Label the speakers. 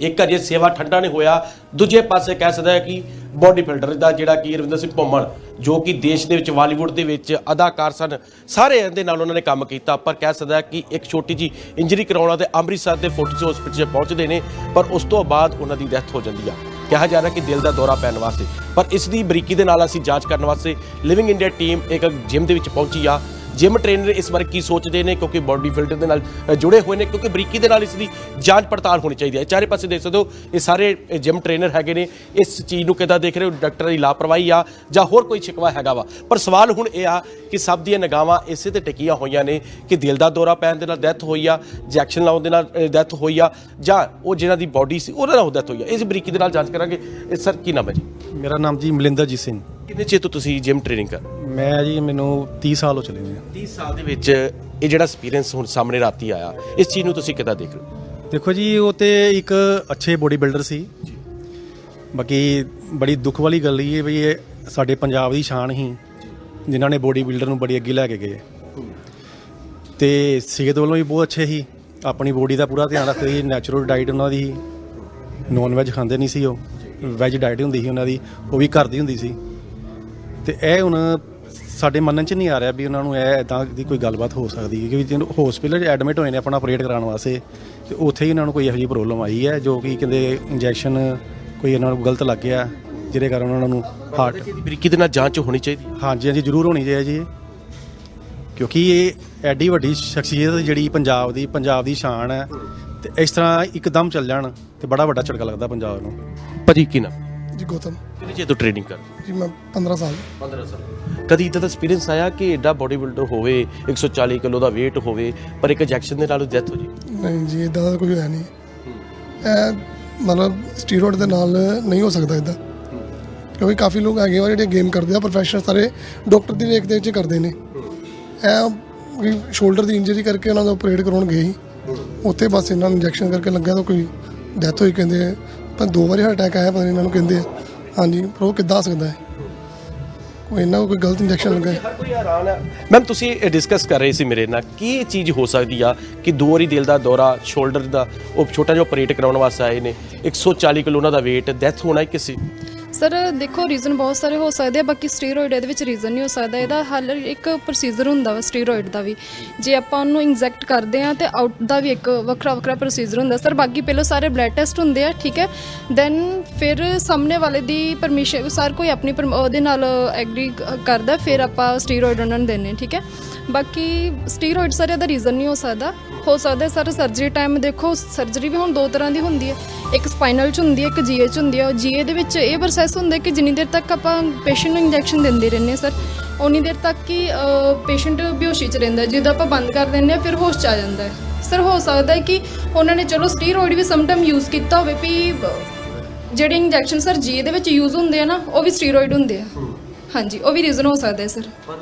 Speaker 1: ਇੱਕ ਅਜੇ ਸੇਵਾ ਠੰਡਾ ਨਹੀਂ ਹੋਇਆ, ਦੂਜੇ ਪਾਸੇ ਕਹਿ ਸਕਦਾ ਹੈ ਕਿ ਬੋਡੀ ਬਿਲਡਰ ਦਾ ਜਿਹੜਾ ਕਿ ਰਵਿੰਦਰ ਸਿੰਘ ਭੁੰਮਣ, ਜੋ ਕਿ ਦੇਸ਼ ਦੇ ਵਿੱਚ ਬਾਲੀਵੁੱਡ ਦੇ ਵਿੱਚ ਅਦਾਕਾਰ ਸਨ, ਸਾਰੇ ਇਹਦੇ ਨਾਲ ਉਹਨਾਂ ਨੇ ਕੰਮ ਕੀਤਾ, ਪਰ ਕਹਿ ਸਕਦਾ ਕਿ ਇੱਕ ਛੋਟੀ ਜੀ ਇੰਜਰੀ ਕਰਾਉਣਾ ਤੇ ਅੰਮ੍ਰਿਤਸਰ ਦੇ ਫੋਰਟਿਸ ਹਸਪੀਟਲ 'ਚ ਪਹੁੰਚਦੇ ਨੇ, ਪਰ ਉਸ ਤੋਂ ਬਾਅਦ ਉਹਨਾਂ ਦੀ ਡੈਥ ਹੋ ਜਾਂਦੀ ਆ। ਕਿਹਾ ਜਾ ਰਿਹਾ ਕਿ ਦਿਲ ਦਾ ਦੌਰਾ ਪੈਣ ਵਾਸਤੇ। ਪਰ ਇਸ ਦੀ ਬਰੀਕੀ ਦੇ ਨਾਲ ਅਸੀਂ ਜਾਂਚ ਕਰਨ ਵਾਸਤੇ ਲਿਵਿੰਗ ਇੰਡੀਆ ਟੀਮ ਇੱਕ ਜਿਮ ਦੇ ਵਿੱਚ ਪਹੁੰਚੀ ਆ। ਜਿਮ ਟ੍ਰੇਨਰ ਇਸ ਬਾਰੇ ਕੀ ਸੋਚਦੇ ਨੇ, ਕਿਉਂਕਿ ਬਾਡੀ ਫਿਲਟਰ ਦੇ ਨਾਲ ਜੁੜੇ ਹੋਏ ਨੇ, ਕਿਉਂਕਿ ਬਰੀਕੀ ਦੇ ਨਾਲ ਇਸ ਦੀ ਜਾਂਚ ਪੜਤਾਲ ਹੋਣੀ ਚਾਹੀਦੀ ਹੈ। ਚਾਰੇ ਪਾਸੇ ਦੇਖ ਸਕਦੇ ਹੋ, ਇਹ ਸਾਰੇ ਜਿਮ ਟ੍ਰੇਨਰ ਹੈਗੇ ਨੇ। ਇਸ ਚੀਜ਼ ਨੂੰ ਕਿੱਦਾਂ ਦੇਖ ਰਹੇ ਹੋ? ਡਾਕਟਰ ਦੀ ਲਾਪਰਵਾਹੀ ਆ, ਜਾਂ ਹੋਰ ਕੋਈ ਸ਼ਿਕਵਾ ਹੈਗਾ ਵਾ? ਪਰ ਸਵਾਲ ਹੁਣ ਇਹ ਆ ਕਿ ਸਭ ਦੀਆਂ ਨਿਗਾਹਾਂ ਇਸੇ ਤੇ ਟਿਕੀਆਂ ਹੋਈਆਂ ਨੇ ਕਿ ਦਿਲ ਦਾ ਦੌਰਾ ਪੈਣ ਦੇ ਨਾਲ ਡੈਥ ਹੋਈ ਆ ਇੰਜੈਕਸ਼ਨ ਲਾਉਣ ਦੇ ਨਾਲ ਡੈਥ ਹੋਈ ਆ, ਜਾਂ ਉਹ ਜਿਹਨਾਂ ਦੀ ਬਾਡੀ ਸੀ, ਉਹਨਾਂ ਨਾਲ ਡੈਥ ਹੋਈ ਆ। ਇਸ ਬਰੀਕੀ ਦੇ ਨਾਲ ਜਾਂਚ ਕਰਾਂਗੇ। ਇਹ ਸਰ, ਕੀ ਨਾਮ ਹੈ ਜੀ?
Speaker 2: ਮੇਰਾ ਨਾਮ ਜੀ ਮਲਿੰਦਰਜੀਤ ਸਿੰਘ।
Speaker 1: ਕਿੰਨੇ ਚਿਰ ਤੋਂ ਤੁਸੀਂ ਜਿਮ ਟ੍ਰੇਨਿੰਗ ਕਰ
Speaker 2: ਮੈਂ ਜੀ ਮੈਨੂੰ 30 ਸਾਲ ਹੋ ਚਲੇ ਨੇ।
Speaker 1: 30 ਸਾਲ ਦੇ ਵਿੱਚ ਇਹ ਜਿਹੜਾ ਐਕਸਪੀਰੀਅੰਸ ਹੁਣ ਸਾਹਮਣੇ ਰਾਤੀ ਆਇਆ ਇਸ ਚੀਜ਼ ਨੂੰ ਤੁਸੀਂ ਕਿੱਦਾਂ ਦੇਖ ਰਹੇ ਹੋ?
Speaker 2: ਦੇਖੋ ਜੀ ਉਹ ਤੇ ਇੱਕ ਅੱਛੇ ਬੋਡੀ ਬਿਲਡਰ ਸੀ ਬਾਕੀ ਬੜੀ ਦੁੱਖ ਵਾਲੀ ਗੱਲ ਇਹ ਹੈ ਵੀ ਇਹ ਸਾਡੇ ਪੰਜਾਬ ਦੀ ਸ਼ਾਨ ਹੀ ਜਿਨ੍ਹਾਂ ਨੇ ਬੋਡੀ ਬਿਲਡਰ ਨੂੰ ਬੜੀ ਅੱਗੇ ਲੈ ਕੇ ਗਏ। ਤੇ ਸਿਹਤ ਵੱਲੋਂ ਵੀ ਬਹੁਤ ਅੱਛੇ ਸੀ। ਆਪਣੀ ਬੋਡੀ ਦਾ ਪੂਰਾ ਧਿਆਨ ਰੱਖਦੇ ਸੀ ਨੈਚੁਰਲ ਡਾਈਟ ਉਹਨਾਂ ਦੀ। ਨੌਨ ਵੈਜ ਖਾਂਦੇ ਨਹੀਂ ਸੀ ਉਹ। ਵੈਜ ਡਾਈਟ ਹੁੰਦੀ ਸੀ ਉਹਨਾਂ ਦੀ ਉਹ ਵੀ ਘਰ ਦੀ ਹੁੰਦੀ ਸੀ। ਤੇ ਇਹ ਹੁਣ ਸਾਡੇ ਮੰਨਣ ਚ ਨਹੀਂ ਆ ਰਿਹਾ ਵੀ ਉਹਨਾਂ ਨੂੰ ਇਹ ਇਦਾਂ ਦੀ ਕੋਈ ਗੱਲਬਾਤ ਹੋ ਸਕਦੀ ਹੈ ਕਿਉਂਕਿ ਹਸਪੀਟਲ 'ਚ ਐਡਮਿਟ ਹੋਏ ਨੇ ਆਪਣਾ ਆਪਰੇਟ ਕਰਾਉਣ ਵਾਸਤੇ ਤੇ ਉੱਥੇ ਹੀ ਇਹਨਾਂ ਨੂੰ ਕੋਈ ਇਹੋ ਜਿਹੀ ਪ੍ਰੋਬਲਮ ਆਈ ਹੈ ਜੋ ਕਿ ਕਹਿੰਦੇ ਇੰਜੈਕਸ਼ਨ ਕੋਈ ਇਹਨਾਂ ਨੂੰ ਗਲਤ ਲੱਗ ਗਿਆ ਜਿਹਦੇ ਕਾਰਨ ਉਹਨਾਂ ਨੂੰ ਹਾਰਟ
Speaker 1: ਇਹਦੀ ਬਰੀਕੀ ਦੇ ਨਾਲ ਜਾਂਚ ਹੋਣੀ ਚਾਹੀਦੀ
Speaker 2: ਹਾਂਜੀ ਹਾਂਜੀ ਜ਼ਰੂਰ ਹੋਣੀ ਚਾਹੀਦੀ ਜੀ। ਕਿਉਂਕਿ ਇਹ ਐਡੀ ਵੱਡੀ ਸ਼ਖਸੀਅਤ ਜਿਹੜੀ ਪੰਜਾਬ ਦੀ ਪੰਜਾਬ ਦੀ ਸ਼ਾਨ ਹੈ ਤੇ ਇਸ ਤਰ੍ਹਾਂ ਇੱਕਦਮ ਚੱਲ ਜਾਣ ਤੇ ਬੜਾ ਵੱਡਾ ਝਟਕਾ ਲੱਗਦਾ ਪੰਜਾਬ ਨੂੰ।
Speaker 1: ਭਾਜੀ ਕੀ ਨਾਮ?
Speaker 3: ਜੀ ਗੌਤਮ।
Speaker 1: ਕਿੰਨੇ ਚਿਰ ਤੋਂ ਟ੍ਰੇਨਿੰਗ ਕਰ
Speaker 3: ਜੀ ਮੈਂ 15 ਸਾਲ।
Speaker 1: 15 ਸਾਲ। ਕਦੀ ਇਦਾਂ ਦਾ ਐਕਸਪੀਰੀਅੰਸ ਆਇਆ ਕਿ ਐਡਾ ਬਾਡੀ ਬਿਲਡਰ ਹੋਵੇ 140 ਕਿਲੋ ਦਾ weight ਹੋਵੇ ਪਰ ਇੱਕ ਇੰਜੈਕਸ਼ਨ ਦੇ ਨਾਲ ਡੈਥ ਹੋ ਜੀ
Speaker 3: ਨਹੀਂ ਜੀ ਇਦਾਂ ਦਾ ਕੋਈ ਹੋਇਆ ਨਹੀਂ। ਇਹ ਮਤਲਬ ਸਟੀਰੋਇਡ ਦੇ ਨਾਲ ਨਹੀਂ ਹੋ ਸਕਦਾ ਇਦਾਂ ਕਿਉਂਕਿ ਕਾਫੀ ਲੋਕ ਹੈਗੇ ਆ ਜਿਹੜੇ ਗੇਮ ਕਰਦੇ ਆ ਪ੍ਰੋਫੈਸ਼ਨਲ ਸਾਰੇ ਡਾਕਟਰ ਦੀ ਦੇਖ ਦੇਖ ਚ ਕਰਦੇ ਨੇ। ਇਹ ਸ਼ੋਲਡਰ ਦੀ ਇੰਜਰੀ ਕਰਕੇ ਉਹਨਾਂ ਦਾ ਆਪਰੇਟ ਕਰਾਉਣ ਗਏ ਸੀ ਉੱਥੇ ਬਸ ਇਹਨਾਂ ਨੂੰ ਇੰਜੈਕਸ਼ਨ ਕਰਕੇ ਲੱਗਾ ਤਾਂ ਕੋਈ ਡੈਥ ਹੋਈ ਕਹਿੰਦੇ ਪਰ ਦੋ ਵਾਰੀ ਹਾਰਟ ਅਟੈਕ ਆਇਆ, ਪਤਾ ਇਹਨਾਂ ਨੂੰ ਕਹਿੰਦੇ ਆ। ਹਾਂਜੀ, ਪਰ ਉਹ ਕਿੱਦਾਂ ਆ ਸਕਦਾ ਹੈ? ਕੋਈ ਇਹਨਾਂ ਕੋਈ ਗਲਤ ਇੰਜੈਕਸ਼ਨ ਲੱਗਾ ਹੈ?
Speaker 1: ਹਰ ਕੋਈ ਹੈਰਾਨ ਹੈ। ਮੈਮ ਤੁਸੀਂ ਡਿਸਕਸ ਕਰ ਰਹੇ ਸੀ ਮੇਰੇ ਨਾਲ, ਕੀ ਇਹ ਚੀਜ਼ ਹੋ ਸਕਦੀ ਆ ਕਿ ਦੋ ਵਾਰੀ ਦਿਲ ਦਾ ਦੌਰਾ ਸ਼ੋਲਡਰ ਦਾ, ਉਹ ਛੋਟਾ ਜਿਹਾ ਆਪਰੇਟ ਕਰਾਉਣ ਵਾਸਤੇ ਆਏ ਨੇ 140 ਕਿਲੋ ਉਹਨਾਂ ਦਾ weight ਡੈਥ ਹੋਣਾ ਹੀ ਕਿਸੇ
Speaker 4: ਸਰ, ਦੇਖੋ ਰੀਜ਼ਨ ਬਹੁਤ ਸਾਰੇ ਹੋ ਸਕਦੇ ਆ, ਬਾਕੀ ਸਟੀਰੋਇਡ ਇਹਦੇ ਵਿੱਚ ਰੀਜ਼ਨ ਨਹੀਂ ਹੋ ਸਕਦਾ। ਇਹਦਾ ਹੱਲ ਇੱਕ ਪ੍ਰੋਸੀਜਰ ਹੁੰਦਾ ਵਾ ਸਟੀਰੋਇਡ ਦਾ ਵੀ। ਜੇ ਆਪਾਂ ਉਹਨੂੰ ਇੰਜੈਕਟ ਕਰਦੇ ਆ ਤੇ ਆਊਟ ਦਾ ਵੀ ਇੱਕ ਵੱਖਰਾ ਵੱਖਰਾ ਪ੍ਰੋਸੀਜਰ ਹੁੰਦਾ। ਸਰ, ਬਾਕੀ ਪਹਿਲਾਂ ਸਾਰੇ ਬਲੱਡ ਟੈਸਟ ਹੁੰਦੇ ਆ, ਠੀਕ ਹੈ? ਦੈਨ ਫਿਰ ਸਾਹਮਣੇ ਵਾਲੇ ਦੀ ਪਰਮਿਸ਼ਨ ਸਰ ਕੋਈ ਆਪਣੀ ਪਰਮ- ਉਹਦੇ ਨਾਲ ਐਗਰੀ ਕਰਦਾ, ਫਿਰ ਆਪਾਂ ਸਟੀਰੋਇਡ ਉਹਨਾਂ ਨੂੰ ਦਿੰਨੇ ਠੀਕ ਹੈ? ਬਾਕੀ ਸਟੀਰੋਇਡ ਸਰ, ਇਹਦਾ ਰੀਜ਼ਨ ਨਹੀਂ ਹੋ ਸਕਦਾ। ਹੋ ਸਕਦਾ ਸਰ ਸਰਜਰੀ ਟਾਈਮ ਦੇਖੋ ਸਰਜਰੀ ਵੀ ਹੁਣ ਦੋ ਤਰ੍ਹਾਂ ਦੀ ਹੁੰਦੀ ਹੈ। ਇੱਕ ਸਪਾਈਨਲ ਚ ਹੁੰਦੀ ਹੈ ਇੱਕ ਜੀਏ ਚ ਹੁੰਦੀ ਹੈ। ਜੀਏ ਦੇ ਵਿੱਚ ਇਹ ਪ੍ਰੋਸੈਸ ਹੁੰਦਾ ਕਿ ਜਿੰਨੀ ਦੇਰ ਤੱਕ ਆਪਾਂ ਪੇਸ਼ੈਂਟ ਨੂੰ ਇੰਜੈਕਸ਼ਨ ਦਿੰਦੇ ਰਹਿੰਦੇ ਹਾਂ ਸਰ ਉਨੀ ਦੇਰ ਤੱਕ ਕਿ ਪੇਸ਼ੈਂਟ ਬੇਹੋਸ਼ੀ ਚ ਰਹਿੰਦਾ। ਜਦੋਂ ਆਪਾਂ ਬੰਦ ਕਰ ਦਿੰਦੇ ਹਾਂ ਫਿਰ ਹੋਸ਼ ਚ ਆ ਜਾਂਦਾ ਹੈ। ਸਰ ਹੋ ਸਕਦਾ ਹੈ ਕਿ ਉਹਨਾਂ ਨੇ ਚਲੋ ਸਟੀਰੋਇਡ ਵੀ ਸਮ ਟਾਈਮ ਯੂਜ਼ ਕੀਤਾ ਹੋਵੇ ਵੀ ਜਿਹੜੇ ਇੰਜੈਕਸ਼ਨ ਸਰ ਜੀਏ ਦੇ ਵਿੱਚ ਯੂਜ਼ ਹੁੰਦੇ ਆ ਨਾ ਉਹ ਵੀ ਸਟੀਰੋਇਡ ਹੁੰਦੇ ਆ। ਹਾਂਜੀ ਉਹ ਵੀ ਰੀਜ਼ਨ ਹੋ ਸਕਦਾ ਹੈ ਸਰ।